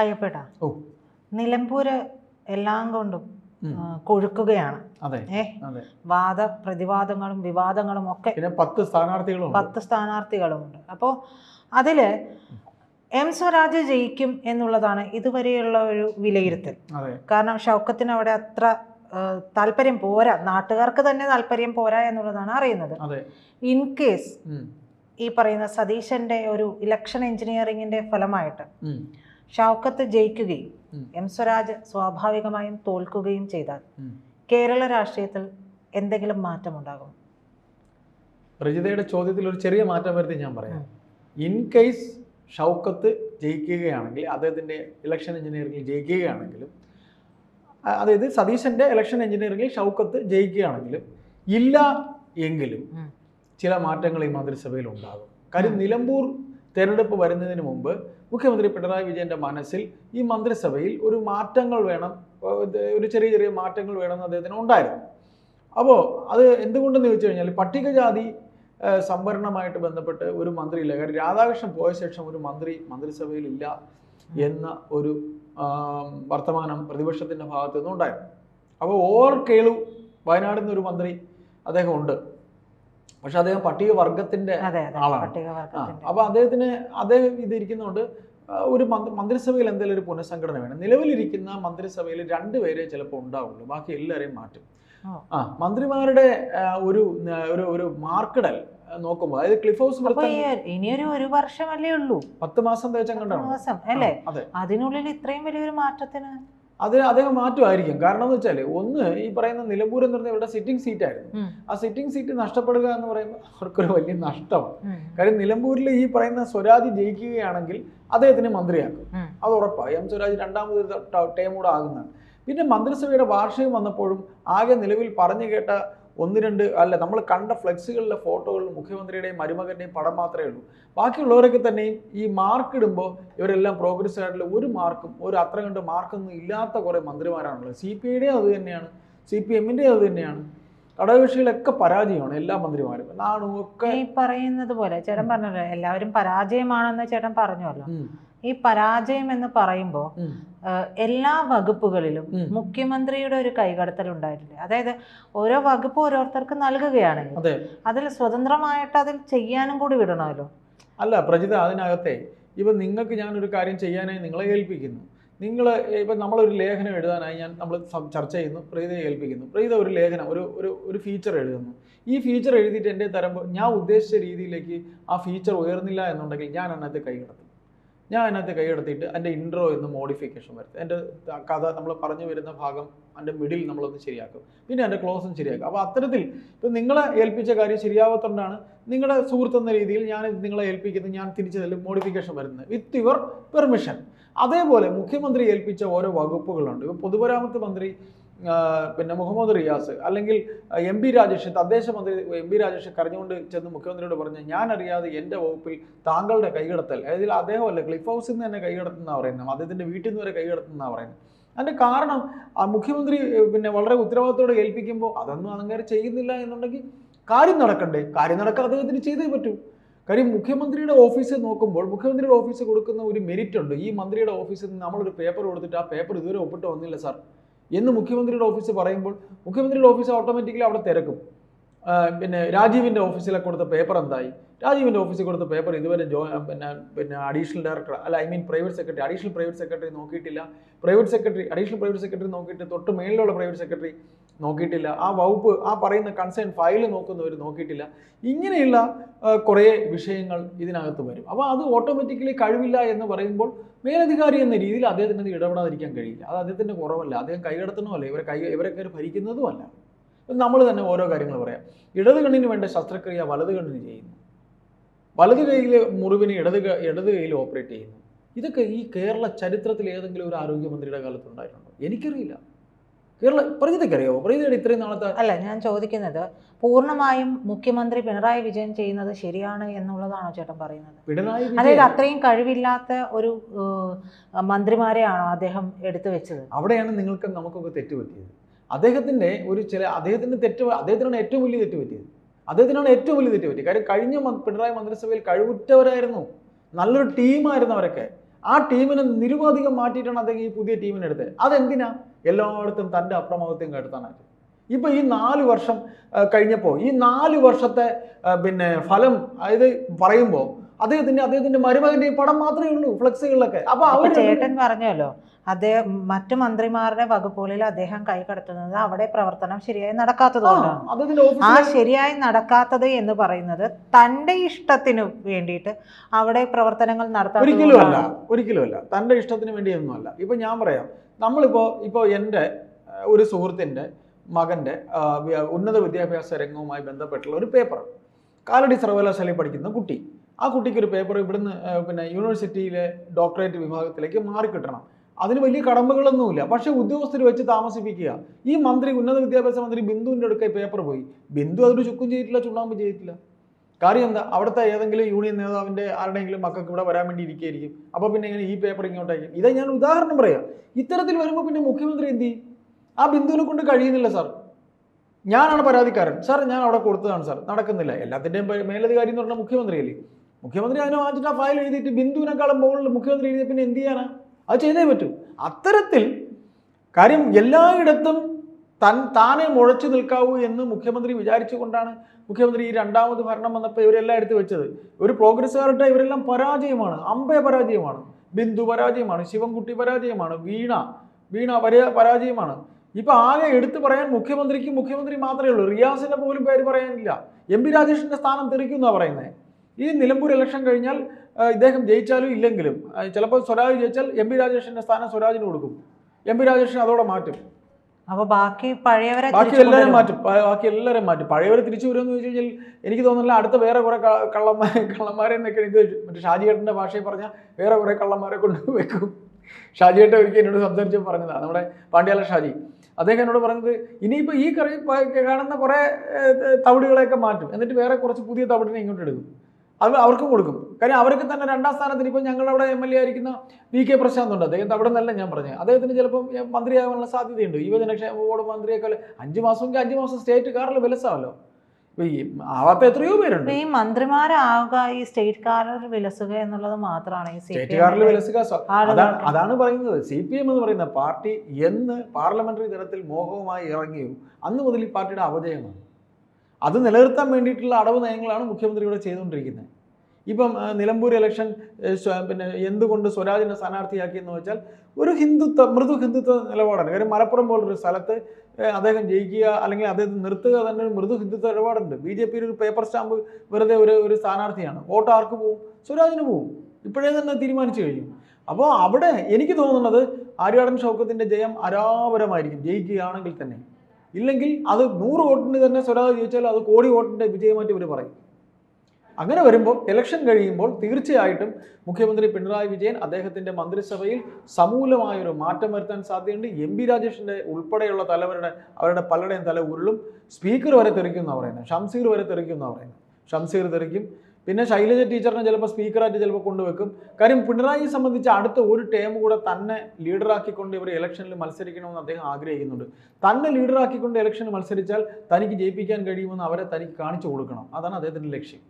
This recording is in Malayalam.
അയ്യപ്പേട്ടാ. ഓ. നിലമ്പൂര് എല്ലാം കൊണ്ടും കൊഴുക്കുകയാണ്. ഏ വാദ പ്രതിവാദങ്ങളും വിവാദങ്ങളും ഒക്കെ പത്ത് സ്ഥാനാർത്ഥികളും പത്ത് സ്ഥാനാർത്ഥികളുമുണ്ട് അപ്പോൾ അതിൽ എം സ്വരാജ് ജയിക്കും എന്നുള്ളതാണ് ഇതുവരെയുള്ള ഒരു വിലയിരുത്തൽ. കാരണം ഷൗക്കത്തിന് അവിടെ അത്ര താല്പര്യം പോരാ. നാട്ടുകാർക്ക് തന്നെ താല്പര്യം പോരാ എന്നുള്ളതാണ് അറിയുന്നത്. ഇൻ കേസ് ഈ പറയുന്ന സതീശന്റെ ഒരു ഇലക്ഷൻ എഞ്ചിനീയറിംഗിന്റെ ഫലമായിട്ട്. ഷൗക്കത്ത് ജയിക്കുകയും എം സ്വരാജ് സ്വാഭാവികമായും തോൽക്കുകയും ചെയ്താൽ കേരള രാഷ്ട്രീയത്തിൽ എന്തെങ്കിലും മാറ്റമുണ്ടാകും? റജിതയുടെ ചോദ്യത്തിൽ ഒരു ചെറിയ മാറ്റം വരുത്തി ഞാൻ പറയാം. ഇൻ കേസ് ഷൗക്കത്ത് ജയിക്കുകയാണെങ്കിൽ അദ്ദേഹത്തിന്റെ ഇലക്ഷൻ എഞ്ചിനീയറിംഗിൽ ജയിക്കുകയാണെങ്കിലും അതായത് സതീശന്റെ ഇലക്ഷൻ എഞ്ചിനീയറിംഗിൽ ഷൗക്കത്ത് ജയിക്കുകയാണെങ്കിലും ഇല്ല എങ്കിലും ചില മാറ്റങ്ങൾ ഈ മന്ത്രിസഭയിൽ ഉണ്ടാകും. കാര്യം നിലമ്പൂർ തെരഞ്ഞെടുപ്പ് വരുന്നതിന് മുമ്പ് മുഖ്യമന്ത്രി പിണറായി വിജയന്റെ മനസ്സിൽ ഈ മന്ത്രിസഭയിൽ ഒരു മാറ്റങ്ങൾ വേണം ഒരു ചെറിയ ചെറിയ മാറ്റങ്ങൾ വേണമെന്ന് അദ്ദേഹത്തിന് ഉണ്ടായിരുന്നു. അപ്പോൾ അത് എന്തുകൊണ്ടെന്ന് ചോദിച്ചു കഴിഞ്ഞാൽ പട്ടികജാതി സംവരണമായിട്ട് ബന്ധപ്പെട്ട് ഒരു മന്ത്രി ഇല്ല കാര്യം രാധാകൃഷ്ണൻ പോയ ശേഷം ഒരു മന്ത്രി മന്ത്രിസഭയിൽ ഇല്ല എന്ന ഒരു വർത്തമാനം പ്രതിപക്ഷത്തിന്റെ ഭാഗത്തു നിന്നുണ്ടായിരുന്നു അപ്പോൾ ഓർ കേളു വയനാടിൽ നിന്ന് ഒരു മന്ത്രി അദ്ദേഹം ഉണ്ട് പക്ഷെ അദ്ദേഹം പട്ടികവർഗത്തിന്റെ ആളാണ്. അപ്പൊ അദ്ദേഹത്തിന് അദ്ദേഹം ഇതിരിക്കുന്നതുകൊണ്ട് ഒരു മന്ത്രി- മന്ത്രിസഭയിൽ എന്തെങ്കിലും ഒരു പുനഃസംഘടന വേണം. നിലവിലിരിക്കുന്ന മന്ത്രിസഭയിൽ രണ്ടുപേരെ ചിലപ്പോൾ ഉണ്ടാവുള്ളൂ. ബാക്കി എല്ലാവരെയും മാറ്റും. ആ മന്ത്രിമാരുടെ ഒരു ഒരു ഒരു മാർക്കിടൽ നോക്കുമ്പോൾ അതായത് ക്ലിഫ് ഹൗസ് ഇനിയൊരു ഒരു വർഷമല്ലേ ഉള്ളൂ? പത്ത് മാസം തേച്ചം കണ്ടാണ് മാസം അല്ലേ? അതിനുള്ളിൽ ഇത്രയും വലിയൊരു മാറ്റത്തിന് അത് അദ്ദേഹം മാറ്റുമായിരിക്കും. കാരണം എന്ന് വെച്ചാൽ ഒന്ന് ഈ പറയുന്ന നിലമ്പൂർ എന്ന് പറഞ്ഞാൽ ഇവരുടെ സിറ്റിംഗ് സീറ്റ് ആയിരുന്നു. ആ സിറ്റിംഗ് സീറ്റ് നഷ്ടപ്പെടുക എന്ന് പറയുമ്പോൾ അവർക്കൊരു വലിയ നഷ്ടമാണ്. കാര്യം നിലമ്പൂരിൽ ഈ പറയുന്ന സ്വരാജ് ജയിക്കുകയാണെങ്കിൽ അദ്ദേഹത്തിന് മന്ത്രിയാക്കും. അത് ഉറപ്പാണ് എം സ്വരാജ് രണ്ടാമത് ടേം കൂടെ ആകുന്നതാണ്. പിന്നെ മന്ത്രിസഭയുടെ വാർഷികം വന്നപ്പോഴും ആകെ നിലവിൽ പറഞ്ഞു കേട്ട ഒന്ന് രണ്ട് അല്ല നമ്മൾ കണ്ട ഫ്ലെക്സുകളിലെ ഫോട്ടോകൾ മുഖ്യമന്ത്രിയുടെയും മരുമകന്റെയും പടം മാത്രമേ ഉള്ളൂ. ബാക്കിയുള്ളവരൊക്കെ തന്നെയും ഈ മാർക്ക് ഇടുമ്പോൾ ഇവരെല്ലാം പ്രോഗ്രസ് ആയിട്ടുള്ള ഒരു മാർക്കും ഒരു അത്ര കണ്ട് മാർക്കൊന്നും ഇല്ലാത്ത കുറേ മന്ത്രിമാരാണുള്ളത്. സി പി ഐയുടെയും അത് തന്നെയാണ്. സി പി എമ്മിന്റെയും അത് തന്നെയാണ്. ഘടകകക്ഷികളൊക്കെ പരാജയമാണ് എല്ലാ മന്ത്രിമാരും. നാണു ഒക്കെ ഈ പറയുന്നത് പോലെ ചേട്ടൻ പറഞ്ഞല്ലോ എല്ലാവരും പരാജയമാണെന്ന് ചേട്ടൻ പറഞ്ഞല്ലോ ഈ പരാജയം എന്ന് പറയുമ്പോൾ എല്ലാ വകുപ്പുകളിലും മുഖ്യമന്ത്രിയുടെ ഒരു കൈകടത്തൽ ഉണ്ടായിട്ടില്ല അതായത് ഓരോ വകുപ്പ് ഓരോരുത്തർക്ക് നൽകുകയാണെങ്കിൽ അതെ. അതിൽ സ്വതന്ത്രമായിട്ട് അതിൽ ചെയ്യാനും കൂടി വിടണമല്ലോ. അല്ല പ്രജിത അതിനകത്തെ ഇപ്പൊ നിങ്ങൾക്ക് ഞാൻ ഒരു കാര്യം ചെയ്യാനായി നിങ്ങളെ ഏൽപ്പിക്കുന്നു. നിങ്ങൾ ഇപ്പം നമ്മളൊരു ലേഖനം എഴുതാനായി ഞാൻ നമ്മൾ ചർച്ച ചെയ്യുന്നു പ്രീതയെ ഏൽപ്പിക്കുന്നു. പ്രീത ഒരു ലേഖനം ഒരു ഒരു ഒരു ഫീച്ചർ എഴുതുന്നു. ഈ ഫീച്ചർ എഴുതിയിട്ട് എന്റെ തരുമ്പോൾ ഞാൻ ഉദ്ദേശിച്ച രീതിയിലേക്ക് ആ ഫീച്ചർ ഉയർന്നില്ല എന്നുണ്ടെങ്കിൽ ഞാൻ അതിനകത്ത് കൈകടത്തും. ഞാൻ അതിനകത്ത് കൈയെടുത്തിട്ട് എന്റെ ഇൻട്രോ എന്ന് മോഡിഫിക്കേഷൻ വരുത്തും. എന്റെ കഥ നമ്മൾ പറഞ്ഞു വരുന്ന ഭാഗം എന്റെ മിഡിൽ നമ്മളൊന്ന് ശരിയാക്കും. പിന്നെ എന്റെ ക്ലോസും ശരിയാക്കും. അപ്പോൾ അത്തരത്തിൽ ഇപ്പം നിങ്ങളെ ഏൽപ്പിച്ച കാര്യം ശരിയാവാത്തതുകൊണ്ടാണ് നിങ്ങളുടെ സുഹൃത്ത് എന്ന രീതിയിൽ ഞാൻ നിങ്ങളെ ഏൽപ്പിക്കുന്നത് ഞാൻ തിരിച്ചതിൽ മോഡിഫിക്കേഷൻ വരുന്നത് വിത്ത് യുവർ പെർമിഷൻ അതേപോലെ മുഖ്യമന്ത്രി ഏൽപ്പിച്ച ഓരോ വകുപ്പുകളുണ്ട്. ഇപ്പോൾ പൊതുമരാമത്ത് മന്ത്രി പിന്നെ മുഹമ്മദ് റിയാസ് അല്ലെങ്കിൽ എം പി രാജേഷ് തദ്ദേശ മന്ത്രി എം പി രാജേഷ് കരഞ്ഞുകൊണ്ട് ചെന്ന് മുഖ്യമന്ത്രിയോട് പറഞ്ഞു ഞാൻ അറിയാതെ എന്റെ വകുപ്പിൽ താങ്കളുടെ കൈകടത്തൽ അതായത് അദ്ദേഹമല്ല ക്ലിഫ് ഹൗസിൽ നിന്ന് തന്നെ കൈകടത്തുന്ന പറയുന്നത്. അദ്ദേഹത്തിന്റെ വീട്ടിൽ നിന്ന് വരെ കൈകടത്തുന്ന പറയുന്നത്. അതിന്റെ കാരണം മുഖ്യമന്ത്രി പിന്നെ വളരെ ഉത്തരവാദിത്തോടെ ഏൽപ്പിക്കുമ്പോൾ അതൊന്നും അങ്ങനെ ചെയ്യുന്നില്ല എന്നുണ്ടെങ്കിൽ കാര്യം നടക്കണ്ടേ? കാര്യം നടക്കാൻ അദ്ദേഹത്തിന് ചെയ്തേ പറ്റൂ. കാര്യം മുഖ്യമന്ത്രിയുടെ ഓഫീസ് നോക്കുമ്പോൾ മുഖ്യമന്ത്രിയുടെ ഓഫീസ് കൊടുക്കുന്ന ഒരു മെരിറ്റ് ഉണ്ട്. ഈ മന്ത്രിയുടെ ഓഫീസിൽ നിന്ന് നമ്മളൊരു പേപ്പർ കൊടുത്തിട്ട് ആ പേപ്പർ ഇതുവരെ ഒപ്പിട്ട് വന്നില്ല സാർ. എന്ന് മുഖ്യമന്ത്രിയുടെ ഓഫീസ് പറയുമ്പോൾ മുഖ്യമന്ത്രിയുടെ ഓഫീസ് ഓട്ടോമാറ്റിക്കലി അവിടെ തിരക്കും. പിന്നെ രാജീവിന്റെ ഓഫീസിലെ കൊടുത്ത പേപ്പർ എന്തായി? രാജീവിന്റെ ഓഫീസിൽ കൊടുത്ത പേപ്പർ ഇതുവരെ ജോ പിന്നെ പിന്നെ അഡീഷണൽ ഡയറക്ടർ അല്ല I mean private secretary additional private secretary നോക്കിയിട്ടില്ല. Private secretary additional private secretary നോക്കിയിട്ട് തൊട്ട് മേളിലുള്ള പ്രൈവറ്റ് സെക്രട്ടറി നോക്കിയിട്ടില്ല. ആ വകുപ്പ് ആ പറയുന്ന കൺസേൺ ഫയൽ നോക്കുന്നവർ നോക്കിയിട്ടില്ല. ഇങ്ങനെയുള്ള കുറേ വിഷയങ്ങൾ ഇതിനകത്ത് വരും. അപ്പോൾ അത് ഓട്ടോമാറ്റിക്കലി കഴിവില്ല എന്ന് പറയുമ്പോൾ മേലധികാരി എന്ന രീതിയിൽ അദ്ദേഹത്തിന് ഇടപെടാതിരിക്കാൻ കഴിയില്ല. അത് അദ്ദേഹത്തിന്റെ കുറവല്ല. അദ്ദേഹം കൈകടത്തണമല്ല ഇവരെ കൈ ഇവരെ കയറി ഭരിക്കുന്നതുമല്ല. നമ്മൾ തന്നെ ഓരോ കാര്യങ്ങൾ പറയാം. ഇടത് കണ്ണിന് വേണ്ട ശസ്ത്രക്രിയ വലത് കണ്ണിന് ചെയ്യുന്നു. വലത് കൈയിലെ മുറിവിന് ഇടത് ഇടത് കൈയിൽ ഓപ്പറേറ്റ് ചെയ്യുന്നു. ഇതൊക്കെ ഈ കേരള ചരിത്രത്തിൽ ഏതെങ്കിലും ഒരു ആരോഗ്യമന്ത്രിയുടെ കാലത്ത് ഉണ്ടായിട്ടുണ്ടോ? എനിക്കറിയില്ല. കേരള പ്രജിതയ്ക്കറിയാവോ പ്രജിതയുടെ ഇത്രയും നാളത്തെ അല്ല ഞാൻ ചോദിക്കുന്നത് പൂർണമായും മുഖ്യമന്ത്രി പിണറായി വിജയൻ ചെയ്യുന്നത് ശരിയാണ് എന്നുള്ളതാണോ ചേട്ടൻ പറയുന്നത്? പിണറായി അതായത് അത്രയും കഴിവില്ലാത്ത ഒരു മന്ത്രിമാരെയാണോ അദ്ദേഹം എടുത്തു വെച്ചത്? അവിടെയാണ് നിങ്ങൾക്ക് നമുക്കൊക്കെ തെറ്റ് പറ്റിയത് അദ്ദേഹത്തിന്റെ ഒരു ചില അദ്ദേഹത്തിന്റെ തെറ്റ് അദ്ദേഹത്തിനാണ് ഏറ്റവും വലിയ തെറ്റ് പറ്റിയത് അദ്ദേഹത്തിനാണ് ഏറ്റവും വലിയ തെറ്റ് പറ്റിയത് കാര്യം കഴിഞ്ഞ പിണറായി മന്ത്രിസഭയിൽ കഴിവുറ്റവരായിരുന്നു. നല്ലൊരു ടീമായിരുന്നു അവരൊക്കെ. ആ ടീമിനെ നിരുപാധികം മാറ്റിയിട്ടാണ് അദ്ദേഹം ഈ പുതിയ ടീമിനെ എടുത്തത്. അതെന്തിനാ? എല്ലായിടത്തും തന്റെ അപ്രമദത്തെയും കെടുത്താനായിട്ട് ഇപ്പൊ ഈ നാല് വർഷം കഴിഞ്ഞപ്പോൾ ഈ നാല് വർഷത്തെ പിന്നെ ഫലം അതായത് പറയുമ്പോൾ അദ്ദേഹത്തിന്റെ അദ്ദേഹത്തിന്റെ മരുമകന്റെ ഈ പടം മാത്രമേ ഉള്ളൂ ഫ്ലെക്സുകളിലൊക്കെ. അപ്പൊ ചേട്ടൻ പറഞ്ഞല്ലോ അദ്ദേഹം മറ്റു മന്ത്രിമാരുടെ വകുപ്പുകളിൽ അദ്ദേഹം കൈകടത്തുന്നത് അവിടെ പ്രവർത്തനം ശരിയായി നടക്കാത്തതുകൊണ്ടാണ് ആ ശരിയായി നടക്കാത്തത് എന്ന് പറയുന്നത് തന്റെ ഇഷ്ടത്തിന് വേണ്ടിയിട്ട് അവിടെ പ്രവർത്തനങ്ങൾ നടത്താൻ ഒരിക്കലും അല്ല. ഒരിക്കലും അല്ല. തന്റെ ഇഷ്ടത്തിന് വേണ്ടിയൊന്നും അല്ല ഇപ്പൊ ഞാൻ പറയാം നമ്മളിപ്പോ ഇപ്പോൾ എന്റെ ഒരു സുഹൃത്തിന്റെ മകന്റെ ഉന്നത വിദ്യാഭ്യാസ രംഗവുമായി ബന്ധപ്പെട്ടുള്ള ഒരു പേപ്പർ. കാലടി സർവകലാശാലയിൽ പഠിക്കുന്ന കുട്ടി. ആ കുട്ടിക്ക് ഒരു പേപ്പർ ഇവിടുന്ന് പിന്നെ യൂണിവേഴ്സിറ്റിയിലെ ഡോക്ടറേറ്റ് വിഭാഗത്തിലേക്ക് മാറിക്കിട്ടണം അതിന് വലിയ കടമ്പകളൊന്നുമില്ല. പക്ഷേ ഉദ്യോഗസ്ഥർ വെച്ച് താമസിപ്പിക്കുക. ഈ മന്ത്രി ഉന്നത വിദ്യാഭ്യാസ മന്ത്രി ബിന്ദുവിന്റെ അടുക്ക പേപ്പർ പോയി. ബിന്ദു അതൊരു ചുക്കും ചെയ്തിട്ടില്ല ചുണ്ണാമ്പ് ചെയ്തിട്ടില്ല. കാര്യം എന്താ? അവിടുത്തെ ഏതെങ്കിലും യൂണിയൻ നേതാവിന്റെ ആരുടെയെങ്കിലും മക്കൾക്ക് ഇവിടെ വരാൻ വേണ്ടി ഇരിക്കുകയായിരിക്കും. അപ്പോൾ പിന്നെ ഇങ്ങനെ ഈ പേപ്പർ ഇങ്ങോട്ടായിരിക്കും ഇതാ ഞാൻ ഉദാഹരണം പറയാം. ഇത്തരത്തിൽ വരുമ്പോൾ പിന്നെ മുഖ്യമന്ത്രി എന്ത് ചെയ്യും? ആ ബിന്ദുവിനെ കൊണ്ട് കഴിയുന്നില്ല സാർ ഞാനാണ് പരാതിക്കാരൻ. സാർ ഞാൻ അവിടെ കൊടുത്തതാണ് സാർ നടക്കുന്നില്ല. എല്ലാത്തിന്റെയും മേലധികാരി എന്ന് പറഞ്ഞാൽ മുഖ്യമന്ത്രിയല്ലേ. മുഖ്യമന്ത്രി അതിനെ വാങ്ങിച്ചിട്ട് ആ ഫയൽ എഴുതിയിട്ട് ബിന്ദുവിനെക്കാളും മുകളിൽ മുഖ്യമന്ത്രി എഴുതിയ പിന്നെ എന്ത് ചെയ്യാനാ? അത് ചെയ്തേ പറ്റൂ. അത്തരത്തിൽ കാര്യം എല്ലായിടത്തും തൻ താനെ മുഴച്ചു നിൽക്കാവൂ എന്ന് മുഖ്യമന്ത്രി വിചാരിച്ചുകൊണ്ടാണ് മുഖ്യമന്ത്രി ഈ രണ്ടാമത് ഭരണം വന്നപ്പോൾ ഇവരെല്ലാം എടുത്തു വെച്ചത്. ഒരു പ്രോഗ്രസ്സുകാരുടെ ഇവരെല്ലാം പരാജയമാണ്. അമ്പയ പരാജയമാണ്. ബിന്ദു പരാജയമാണ്. ശിവൻകുട്ടി പരാജയമാണ്. വീണ വീണ പരാ പരാജയമാണ്. ഇപ്പൊ ആകെ എടുത്തു പറയാൻ മുഖ്യമന്ത്രിക്ക് മുഖ്യമന്ത്രി മാത്രമേ ഉള്ളൂ. റിയാസിന്റെ പോലും പേര് പറയാനില്ല. എം പി രാജേഷിന്റെ സ്ഥാനം തെറിക്കുന്നാ പറയുന്നത് ഈ നിലമ്പൂർ ഇലക്ഷൻ കഴിഞ്ഞാൽ ഇദ്ദേഹം ജയിച്ചാലും ഇല്ലെങ്കിലും ചിലപ്പോൾ സ്വരാജ് ജയിച്ചാൽ എം പി രാജേഷിന്റെ സ്ഥാനം സ്വരാജിന് കൊടുക്കും. എം പി രാജേഷൻ അതോടെ മാറ്റും. അപ്പൊ ബാക്കി പഴയവരെ ബാക്കി എല്ലാവരും മാറ്റും. ബാക്കി എല്ലാവരും മാറ്റും. പഴയവർ തിരിച്ചു വരുമെന്ന് ചോദിച്ചു കഴിഞ്ഞാൽ എനിക്ക് തോന്നുന്നില്ല അടുത്ത വേറെ കുറെ കള്ളന്മാർ കള്ളന്മാരെ കള്ളന്മാരെ എന്നൊക്കെ എനിക്ക് മറ്റേ ഷാജിയേട്ടന്റെ ഭാഷയിൽ പറഞ്ഞാൽ വേറെ കുറെ കള്ളന്മാരെ കൊണ്ട് വെക്കും ഷാജിയേട്ടൻ ഒരിക്കൽ എന്നോട് സംസാരിച്ച് പറഞ്ഞതാണ് നമ്മുടെ പാണ്ഡ്യാല ഷാജി. അദ്ദേഹം എന്നോട് പറഞ്ഞത് ഇനിയിപ്പോൾ ഈ കറി കാണുന്ന കുറേ തവിടുകളെയൊക്കെ മാറ്റും. എന്നിട്ട് വേറെ കുറച്ച് പുതിയ തവിടിനെ ഇങ്ങോട്ട് എടുക്കും. അത് അവർക്കും കൊടുക്കും. കാര്യം അവർക്ക് തന്നെ രണ്ടാം സ്ഥാനത്തിന് ഇപ്പം ഞങ്ങളവിടെ എം എൽ എ ആയിരിക്കുന്ന വി കെ പ്രശാന്ത് ഉണ്ട് അദ്ദേഹം അവിടെ നിന്നല്ല ഞാൻ പറഞ്ഞത്. അദ്ദേഹത്തിന് ചിലപ്പം മന്ത്രിയാകാനുള്ള സാധ്യതയുണ്ട്. യുവജനക്ഷേമ ബോർഡ് മന്ത്രിയൊക്കെ അഞ്ച് മാസമെങ്കിൽ അഞ്ച് മാസം സ്റ്റേറ്റ് കാറിൽ വിലസാവല്ലോ. ആവാത്ത എത്രയോ പേരുണ്ട്. ഈ മന്ത്രിമാരാവുക ഈ സ്റ്റേറ്റ് കാറിൽ വിലസുക എന്നുള്ളത് മാത്രമാണ് സ്റ്റേറ്റ് കാറിൽ വിലസുക അതാണ് അതാണ് പറയുന്നത്. സി പി എം എന്ന് പറയുന്ന പാർട്ടി എന്ന് പാർലമെന്ററി തലത്തിൽ മോഹവുമായി ഇറങ്ങിയോ അന്ന് മുതൽ ഈ പാർട്ടിയുടെ അപജയമാണ് അത് നിലനിർത്താൻ വേണ്ടിയിട്ടുള്ള അടവ് നയങ്ങളാണ് മുഖ്യമന്ത്രി ഇവിടെ ചെയ്തുകൊണ്ടിരിക്കുന്നത്. ഇപ്പം നിലമ്പൂർ ഇലക്ഷൻ പിന്നെ എന്തുകൊണ്ട് സ്വരാജിനെ സ്ഥാനാർത്ഥിയാക്കിയെന്ന് വെച്ചാൽ ഒരു ഹിന്ദുത്വ മൃദു ഹിന്ദുത്വ നിലപാടാണ്. കാര്യം മലപ്പുറം പോലൊരു സ്ഥലത്ത് അദ്ദേഹം ജയിക്കുക അല്ലെങ്കിൽ അദ്ദേഹം നിർത്തുക തന്നെ ഒരു മൃദു ഹിന്ദുത്വ നിലപാടുണ്ട്. ബി ജെ പിയിൽ ഒരു പേപ്പർ സ്റ്റാമ്പ് വെറുതെ ഒരു ഒരു സ്ഥാനാർത്ഥിയാണ്. വോട്ട് ആർക്ക് പോവും? സ്വരാജിന് പോവും. ഇപ്പോഴേ തന്നെ തീരുമാനിച്ചു കഴിഞ്ഞു. അപ്പോൾ അവിടെ എനിക്ക് തോന്നുന്നത് ആര്യാടൻ ഷൗക്കത്തിന്റെ ജയം അരാപരമായിരിക്കും ജയിക്കുകയാണെങ്കിൽ തന്നെ. ഇല്ലെങ്കിൽ അത് നൂറ് വോട്ടിന് തന്നെ സ്വരാജ് ജയിച്ചാൽ അത് കോടി വോട്ടിന്റെ വിജയമായിട്ട് ഇവർ പറയും. അങ്ങനെ വരുമ്പോൾ ഇലക്ഷൻ കഴിയുമ്പോൾ തീർച്ചയായിട്ടും മുഖ്യമന്ത്രി പിണറായി വിജയൻ അദ്ദേഹത്തിന്റെ മന്ത്രിസഭയിൽ സമൂലമായൊരു മാറ്റം വരുത്താൻ സാധ്യതയുണ്ട്. എം പി രാജേഷിന്റെ ഉൾപ്പെടെയുള്ള തലവരുടെ അവരുടെ പലരുടെയും തല ഉരുളും. സ്പീക്കർ വരെ തെറിക്കും പറയുന്നത്. ഷംസീർ വരെ തെറിക്കും പറയുന്നത്. ഷംസീർ തെറിക്കും. പിന്നെ ശൈലജ ടീച്ചറിനെ ചിലപ്പോൾ സ്പീക്കറായിട്ട് ചിലപ്പോൾ കൊണ്ടുവെക്കും. കാര്യം പിണറായി സംബന്ധിച്ച് അടുത്ത ഒരു ടേം കൂടെ തന്നെ ലീഡറാക്കിക്കൊണ്ട് ഇവർ ഇലക്ഷനിൽ മത്സരിക്കണമെന്ന് അദ്ദേഹം ആഗ്രഹിക്കുന്നുണ്ട്. തന്നെ ലീഡറാക്കിക്കൊണ്ട് ഇലക്ഷൻ മത്സരിച്ചാൽ തനിക്ക് ജയിപ്പിക്കാൻ കഴിയുമെന്ന് അവരെ തനിക്ക് കാണിച്ചു കൊടുക്കണം. അതാണ് അദ്ദേഹത്തിന്റെ ലക്ഷ്യം.